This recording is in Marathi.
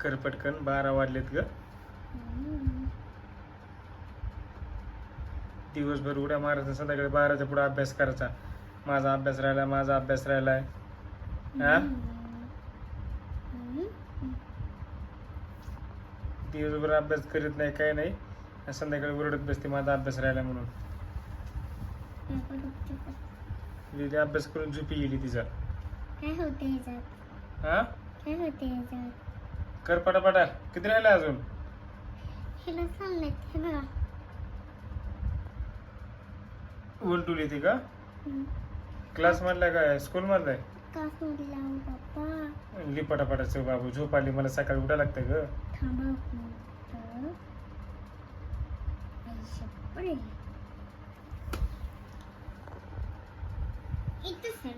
कर पटकन बारा वाजलेत ग. दिवसभर उड्या मारायचा संध्याकाळी बाराच्या पुढे अभ्यास करायचा. माझा अभ्यास राहिला माझा अभ्यास राहिलाय. हा? दिवसभर अभ्यास करीत नाही काय नाही. संध्याकाळी ओरडत बसते माझा अभ्यास राहिला म्हणून. अभ्यास करून झोपी गेली तिचा. काय होते हा? काय होते कर पटापटा. किती राहिला अजून? हे बघा. उलटूल येते का. क्लास मधला काय? स्कूल कास हो पप्पा लिही पटापटाचं बाबू झोप आली मला सकाळी उठा लागतं ग. थांबा एक मिनिट. आई शप्पथ. इथं सर